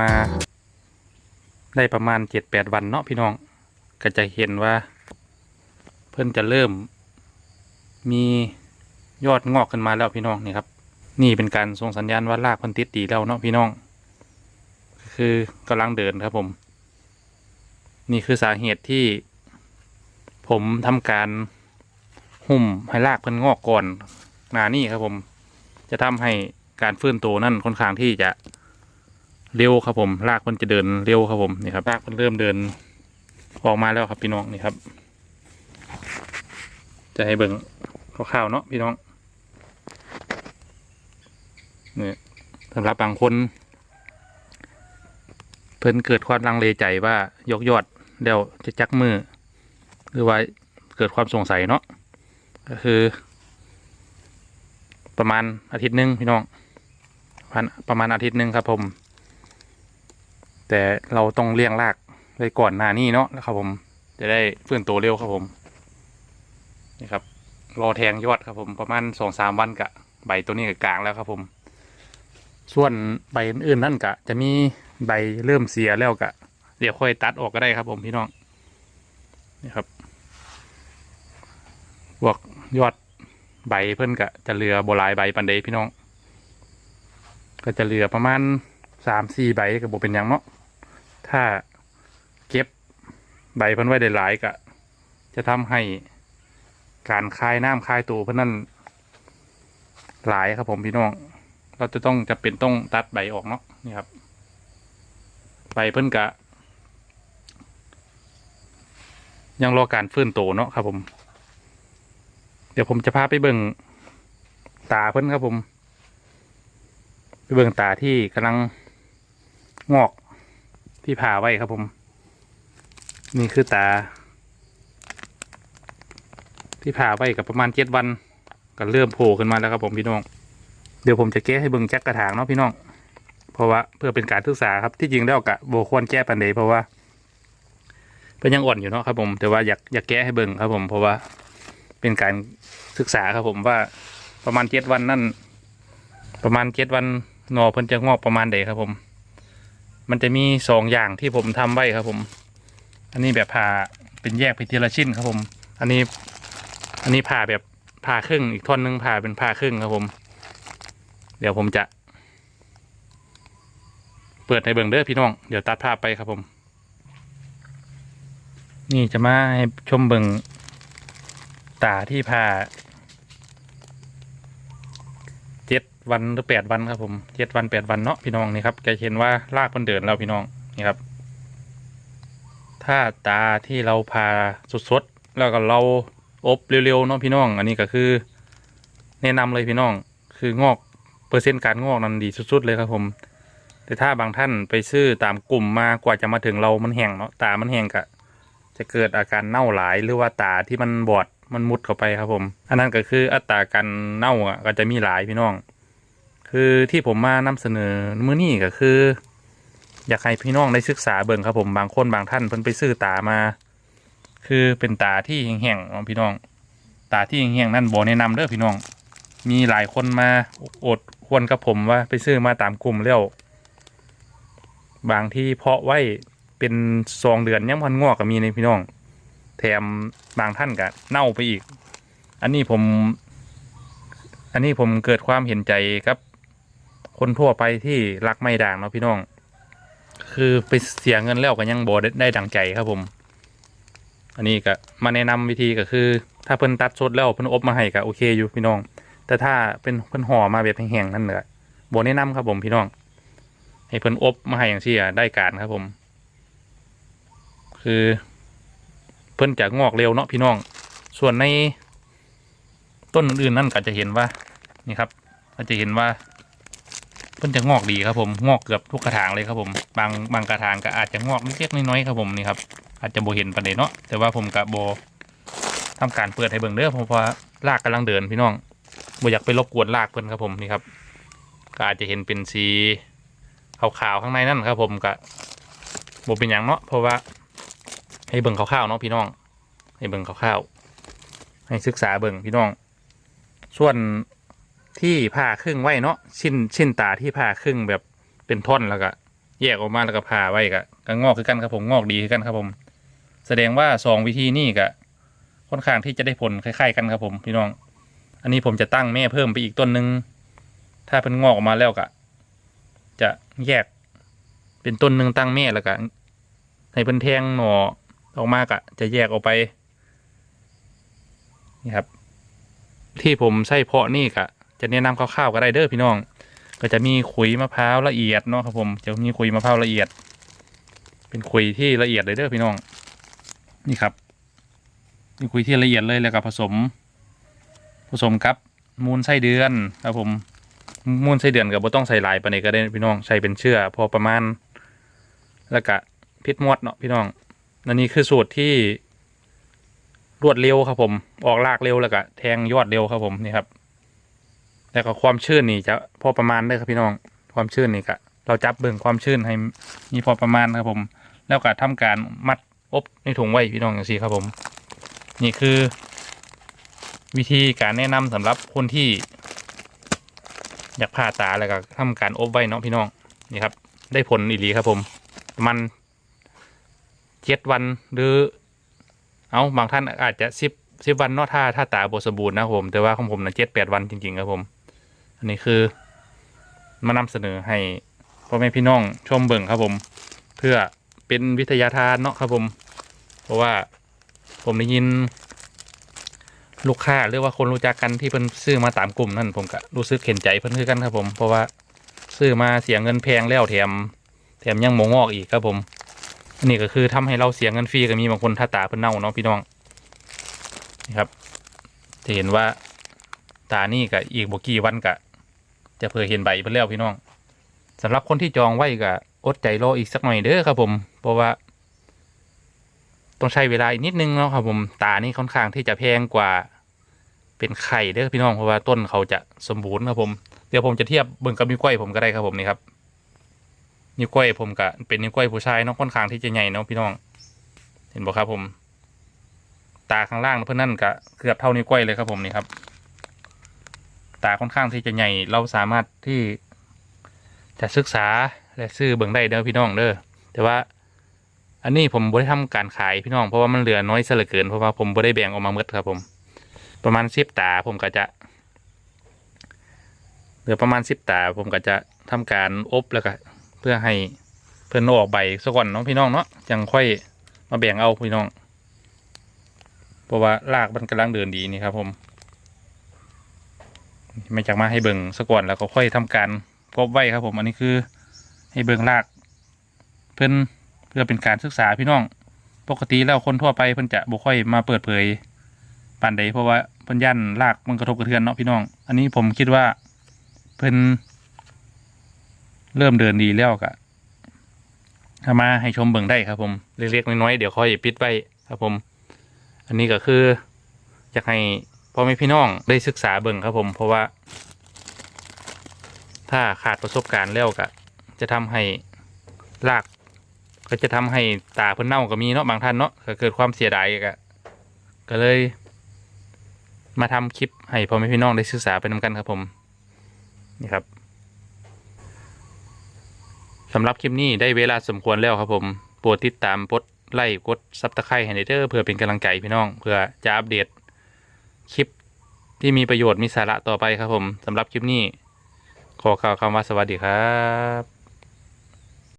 มาได้ประมาณเจ็ดแปดวันเนาะพี่น้อง ก็จะเห็นว่า เพิ่นจะเริ่ม มียอดงอกขึ้นมาแล้วพี่น้องนี่ครับ นี่เป็นการส่งสัญญาณว่ารากพิ่นติดดีแล้วเนาะพี่น้อง คือกำลังเดินครับผม นี่คือสาเหตุที่ ผมทำการหุ้มให้รากเพิ่นงอกก่อนหนานี่ครับผม จะทำให้การฟื้นตัวนั่นค่อนข้างที่จะ เร็วครับผมรากเพิ่นจะเดินเร็วครับผมนี่ครับรากเพิ่นเริ่มเดินออกมาแล้วครับพี่น้องนี่ครับ จะให้เบิ่งคร่าวๆเนาะพี่น้องนี่สำหรับบางคน เพิ่นเกิดความลังเลใจว่ายกยอดเดี๋ยวจะจักมือหรือว่าเกิดความสงสัยเนาะก็คือ ประมาณอาทิตย์หนึ่งพี่น้องประมาณประมาณอาทิตย์หนึ่งครับผม แต่เราต้องเลี้ยงรากไว้ก่อนหน้านี้เนาะนะครับ ผมจะได้เฟื้นตัวเร็วครับผมนี่ครับรอแทงยอดครับผมประมาณสองสามวันกะใบตัวนี้กะกลางแล้วครับผม ส่วนใบอื่นๆนั่นกะ จะมีใบเริ่มเสียแล้วกะ เดี๋ยวค่อยตัดออกก็ได้ครับ ผมพี่น้องนี่ครับพวกยอดใบเพิ่นกะ จะเหลือโบลายใบปันเดพี่น้อง ก็จะเหลือประมาณสามสี่ใบกับโบเป็นยังเนาะ ถ้าเก็บใบพิ่นไว้ได้หลายกะจะทำให้การคายน้ำคายตัวเพิ่นนั่นหลายครับผมพี่น้อง เราจะต้องจะเป็นต้องตัดใบออกเนาะนี่ครับ ใบเพิ่นกะ ยังรอการฟื้นโตเนาะครับผม เดี๋ยวผมจะพาไปเบิ่งตาเพิ่นครับผม ไปเบิ่งตาที่กำลังงอก ที่ผ่าไว้ครับผม นี่คือตา ที่ผ่าไว้กับประมาณเจ็ดวัน ก็เริ่มโผล่ขึ้นมาแล้วครับผมพี่น้อง เดี๋ยวผมจะแก้ให้เบิ่งแจ็คกระถางเนาะพี่น้อง เพราะว่าเพื่อเป็นการศึกษาครับที่จริงแล้วกะโบควรแก้ปันเดเพราะว่าเป็นยังอ่อนอยู่เนาะครับผม แต่ว่าอยากอยากแก้ให้เบิ่งครับผม เพราะว่าเป็นการศึกษาครับผมว่าประมาณเจ็ดวันนั่นประมาณเจ็ดวันหนอเพิ่นจะงอกประมาณใดครับผม มันจะมีสองอย่างที่ผมทำไว้ครับผม อันนี้แบบผ่าเป็นแยกไปทีละชิ้นครับผม อันนี้ อันนี้ผ่าแบบผ่าครึ่งอีกท่อนหนึงผ่าเป็นผ่าครึ่งครับผม เดี๋ยวผมจะ เปิดให้เบิ่งเด้อพี่น้อง เดี๋ยวตัดภาพไปครับผม นี่จะมาให้ชมเบิ่งตาที่ผ่าเจ็ด วันหรือแปดวันครับผมเจ็ดวันแปดวันเนาะพี่น้องนี่ครับจะเห็นว่ารากมันเดินแล้วพี่น้องนี่ครับ ถ้าตาที่เราผ่าสดๆแล้วก็เราอบเร็วๆเนาะพี่น้อง อันนี้ก็คือ แนะนำเลยพี่น้อง คืองอกเปอร์เซ็นต์การงอกนั้นดีสุดๆเลยครับผม แต่ถ้าบางท่านไปซื้อตามกลุ่มมากว่าจะมาถึงเรามันแห้งเนาะตามันแห้งกะจะเกิดอาการเน่าหลายหรือว่าตาที่มันบอดมันมุดเข้าไปครับผม อันนั้นก็คืออัตราการเน่าอะก็จะมีหลายพี่น้อง คือที่ผมมานำเสนอมื้อนี้ก็คือ อยากให้พี่น้องได้ศึกษาเบิ่งครับผมบางคนบางท่านเพิ่นไปซื้อตามา คือเป็นตาที่แห้งๆเนาะพี่น้อง ตาที่แห้งๆนั่นบ่แนะนำเด้อพี่น้อง มีหลายคนมาอดควรกับผมว่าไปซื้อมาตามกลุ่มแล้วบางที่เพาะไว้เป็นสองเดือนยังพันงอกก็มีในพี่น้อง แถมบางท่านก็เน่าไปอีก อันนี้ผม อันนี้ผมเกิดความเห็นใจครับ คนทั่วไปที่รักไม่ด่างเนาะพี่น้อง คือไปเสียเงินแล้วก็ยังบ่ได้ได้ดังใจครับผม อันนี้ก็มาแนะนำวิธีก็คือ ถ้าเพิ่นตัดสดแล้วเพิ่นอบมาให้ก็โอเคอยู่พี่น้อง แต่ถ้าเป็นเพิ่นห่อมาแบบแห้งๆนั่นแหละบ่แนะนำครับผมพี่น้อง ให้เพิ่นอบมาให้อย่างที่อะได้การครับผม คือเพิ่นจะงอกเร็วเนาะพี่น้อง ส่วนในต้นอื่นนั่นก็จะเห็นว่านี่ครับก็จะเห็นว่า พิ่นจะงอกดีครับผมงอกเกือบทุกกระถางเลยครับผมบางบางกระถางก็อาจจะงอกเล็กๆน้อยๆครับผมนี่ครับอาจจะโบเห็นประเด็นเนาะแต่ว่าผมกับโบทำการเปิดให้เบิ่งเด้อเพราะว่ารากกำลังเดินพี่น้องโบอยากไปรบกวนรากเพิ่นครับผมนี่ครับก็อาจจะเห็นเป็นสีขาวๆข้างในนั่นครับผมก็โบเป็นอย่างเนาะเพราะว่าให้เบิ่งคร่าวๆเนาะพี่น้อง ให้เบิ่งคร่าวๆให้ศึกษาเบิ่งพี่น้อง ส่วน ที่ผ่าครึ่งไว้เนาะชิ้นชิ้นตาที่ผ่าครึ่งแบบเป็นท่อนแล้วก็ แยกออกมาแล้วก็ผ่าไว้ก็ก็งอกคือกันครับผมงอกดีคือกันครับผม แสดงว่าสองวิธีนี้ก็ค่อนข้างที่จะได้ผลคล้ายๆกันครับผมพี่น้อง อันนี้ผมจะตั้งแม่เพิ่มไปอีกต้นหนึ่งถ้าเป็นงอกออกมาแล้วก็จะแยกเป็นต้นหนึ่งตั้งแม่แล้วก็ให้เป็นแทงหน่อออกมากะจะแยกออกไปนี่ครับ ที่ผมใส่เพาะนี่กะ จะแนะนำคร่าวๆก็ได้เด้อพี่น้อง ก็จะมีขุยมะพร้าวละเอียดเนาะครับผมจะมีขุยมะพร้าวละเอียด เป็นขุยที่ละเอียดเลยเด้อพี่น้อง นี่ครับนี่ขุยที่ละเอียดเลยแล้วก็ผสม ผสมกับมูลไส้เดือนครับผมมูลไส้เดือนกับบ่ต้องใส่ลายปานนี้ก็ได้พี่น้องใส่เป็นเชื่อพอประมาณ แล้วก็พิษมดเนาะพี่น้องอันนี้คือสูตรที่รวดเร็วครับผม ออกรากเร็วแล้วก็แทงยอดเร็วครับผมนี่ครับ แล้วก็ความชื้นนี่จะพอประมาณเด้ครับพี่น้อง ความชื้นนี่ก็เราจับเบิ่งความชื้นให้มีพอประมาณครับผม แล้วก็ทำการมัดอบในถุงไว้พี่น้องอย่างนี้ครับผม นี่คือ วิธีการแนะนำสำหรับคนที่ อยากผ่าตาแล้วก็ทำการอบไว้เนาะพี่น้องนี่ครับ ได้ผลอีหลีครับผมมันเจ็ดวันหรือ เอาบางท่านอาจจะสิบสิบวันเนาะถ้าถ้าตาบสมบูรณ์นะครับผม แต่ว่าของผมนะเจ็ดแปดวันจริง ๆ ครับผม อันนี้คือมานำเสนอให้พ่อแม่พี่น้องชมเบิ่งครับผม เพื่อเป็นวิทยาทานเนาะครับผม เพราะว่าผมได้ยิน ลูกค้าหรือว่าคนรู้จักกันที่เพิ่นซื้อมาตามกลุ่มนั่นผมก็รู้สึกเห็นใจเพิ่นคือกันครับผม เพราะว่าซื้อมาเสียเงินแพงแล้วแถม แถมยังหมงอกอีกครับผมอันนี้ก็คือทำให้เราเสียเงินฟรีก็มีบางคนถ้าตาเพิ่นเน่าเนาะพี่น้องนี่ครับจะเห็นว่าตานี่ก็อีกบกี่วันก็ จะเพื่อเห็นใบเพิ่นแล้วพี่น้องสำหรับคนที่จองไว้ก็อดใจรออีกสักหน่อยเด้อครับผม เพราะว่า ต้องใช้เวลาอีกนิดนึงเนาะครับผมตานี่ค่อนข้างที่จะแพงกว่าเป็นไข่เด้อพี่น้องเพราะว่าต้นเขาจะสมบูรณ์ครับผมเดี๋ยวผมจะเทียบเบิ่งกับนิ้วก้อยผมก็ได้ครับผมนี่ครับนิ้วก้อยผมก็เป็นนิ้วก้อยผู้ชายเนาะค่อนข้างที่จะใหญ่เนาะพี่น้อง เห็นบ่ครับผม ตาข้างล่างเพื่อนนั่นก็เกือบเท่านิ้วก้อยเลยครับผมนี่ครับ ตาค่อนข้างที่จะใหญ่ เราสามารถที่จะศึกษาและซื้อเบิ่งได้เด้อพี่น้องเด้อแต่ว่าอันนี้ผมบ่ได้ทำการขายพี่น้องเพราะว่ามันเหลือน้อยเหลือเกินเพราะว่าผมบ่ได้แบ่งออกมาหมดครับผม ประมาณสิบตาผมก็จะเหลือประมาณสิบตาผมก็จะทำการอบแล้วก็เพื่อให้เพื่อนออกใบซะก่อนเนาะพี่น้องเนาะจังค่อยมาแบ่งเอาพี่น้อง เพราะว่ารากมันกำลังเดินดีนี่ครับผม ไม่จากมาให้เบิ่งซะก่อนแล้วก็ค่อยทำการกบไว้ครับผมอันนี้คือให้เบิ่งรากเพื่อนเพื่อเป็นการศึกษาพี่น้อง ปกติแล้วคนทั่วไปเพิ่นจะบ่ค่อยมาเปิดเผยปานใดเพราะว่าเพิ่นย่านลากมันกระทบกระเทือนเนาะพี่น้อง อันนี้ผมคิดว่าเพิ่นเริ่มเดินดีแล้วกะเอามาให้ชมเบิ่งได้ครับ ผมเล็กๆน้อยๆเดี๋ยวค่อยปิดไว้ครับผม อันนี้ก็คืออยากให้ พ่อแม่พี่น้องได้ศึกษาเบิ่งครับผมเพราะว่า ถ้าขาดประสบการณ์แล้วกะจะทำให้ลาก ก็จะทำให้ตาเพิ่นเน่าก็มีเนาะบางท่านเนาะก็เกิดความเสียดายก็ก็เลย มาทำคลิปให้พ่อแม่พี่น้องได้ศึกษาไปนำกันครับผมนี่ครับสำหรับคลิปนี้ได้เวลาสมควรแล้วครับผมโปรดติดตามกดไลค์กดซับสไครต์ให้ในเด้อเพื่อเป็นกำลังใจพี่น้อง เพื่อจะอัปเดต คลิปที่มีประโยชน์มีสาระต่อไปครับผมสำหรับคลิปนี้ ขอกล่าวคำว่าสวัสดีครับ